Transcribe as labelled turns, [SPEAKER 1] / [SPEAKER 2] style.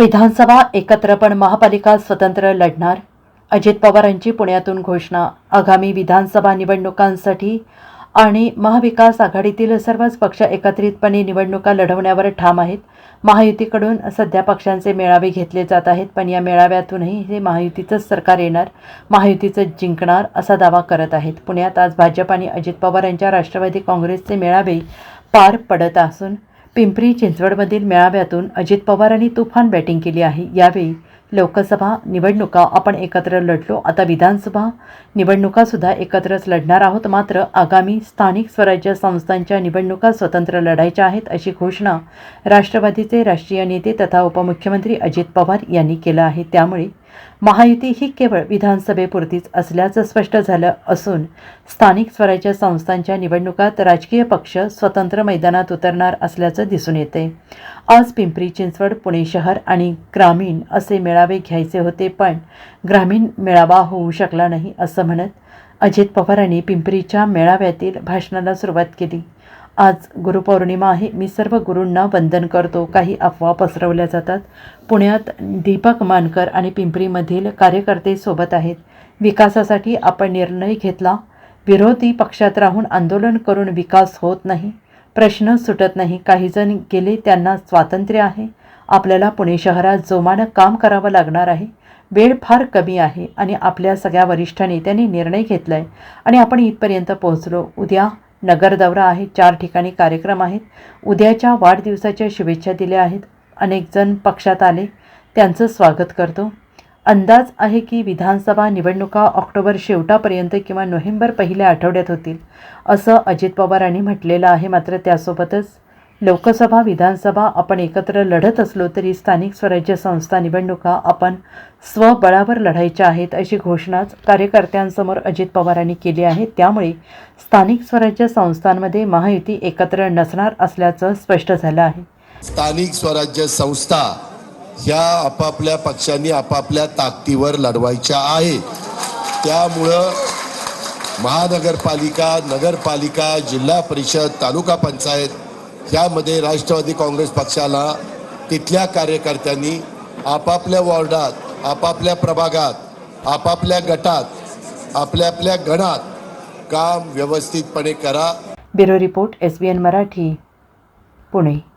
[SPEAKER 1] विधानसभा एकत्र पण महापालिका स्वतंत्र लढणार? अजित पवारांची पुण्यातून घोषणा आगामी विधानसभा निवडणुकांसाठी आणि महाविकास आघाडीतील सर्वच पक्ष एकत्रितपणे निवडणुका लढवण्यावर ठाम आहेत. महायुतीकडून सध्या पक्षांचे मेळावे घेतले जात आहेत पण या मेळाव्यातूनही हे महायुतीचंच सरकार येणार महायुतीचं जिंकणार असा दावा करत आहेत. पुण्यात आज भाजप आणि अजित पवार यांच्या राष्ट्रवादी काँग्रेसचे मेळावे पार पडत असून पिंपरी चिंचवडमधील मेळाव्यातून अजित पवारांनी तुफान बॅटिंग केली आहे. यावेळी लोकसभा निवडणुका आपण एकत्र लढलो. आता विधानसभा निवडणुकासुद्धा एकत्रच लढणार आहोत. मात्र आगामी स्थानिक स्वराज्य संस्थांच्या निवडणुका स्वतंत्र लढायच्या आहेत अशी घोषणा राष्ट्रवादीचे राष्ट्रीय नेते तथा उपमुख्यमंत्री अजित पवार यांनी केलं आहे. त्यामुळे महायुती ही केवळ विधानसभेपुरतीच असल्याचं स्पष्ट झालं असून स्थानिक स्वराज्य संस्थांच्या निवडणुकात राजकीय पक्ष स्वतंत्र मैदानात उतरणार असल्याचं दिसून येते. आज पिंपरी चिंचवड पुणे शहर आणि ग्रामीण असे मेळावे घ्यायचे होते पण ग्रामीण मेळावा होऊ शकला नाही असं म्हणत अजित पवारांनी पिंपरीच्या मेळाव्यातील भाषणाला सुरुवात केली. आज गुरुपौर्णिमा आहे. मी सर्व गुरूंना वंदन करतो. काही अफवा पसरवल्या जातात. पुण्यात दीपक मानकर आणि पिंपरीमधील कार्यकर्ते सोबत आहेत. विकासासाठी आपण निर्णय घेतला. विरोधी पक्षात राहून आंदोलन करून विकास होत नाही. प्रश्न सुटत नाही. काहीजण गेले त्यांना स्वातंत्र्य आहे. आपल्याला पुणे शहरात जोमानं काम करावं लागणार आहे. वेळ फार कमी आहे आणि आपल्या सगळ्या वरिष्ठ नेत्यांनी निर्णय घेतला आहे आणि आपण इथपर्यंत पोहोचलो. उद्या नगर दौरा आहे चार ठिकाणी कार्यक्रम आहेत. उद्याच्या वाढदिवसाच्या शुभेच्छा दिल्या आहेत. अनेकजण पक्षात आले. त्यांचं स्वागत करतो. अंदाज आहे की विधानसभा निवडणुका ऑक्टोबर शेवटापर्यंत किंवा नोव्हेंबर पहिल्या आठवड्यात होतील असं अजित पवारांनी म्हटलेलं आहे मात्र त्यासोबतच लोकसभा विधानसभा आपण एकत्र लढत असलो तरी स्थानिक स्वराज्य संस्था निवडणुका आपण स्वबळावर लढायच्या आहेत अशी घोषणाच कार्यकर्त्यांसमोर अजित पवारांनी केली आहे. त्यामुळे स्थानिक स्वराज्य संस्थांमध्ये महायुती एकत्र नसणार असल्याचं स्पष्ट झालं आहे.
[SPEAKER 2] स्थानिक स्वराज्य संस्था ह्या आपापल्या पक्षांनी आपापल्या ताकदीवर लढवायच्या आहेत त्यामुळं महानगरपालिका नगरपालिका जिल्हा परिषद तालुका पंचायत यामध्ये राष्ट्रवादी काँग्रेस पक्षाला तिथल्या कार्यकर्त्यांनी आपापल्या वॉर्डात आपापल्या प्रभागात आपापल्या गटात आपल्या आपल्या गणात काम व्यवस्थितपणे करा.
[SPEAKER 1] Bureau report S B N Marathi Pune.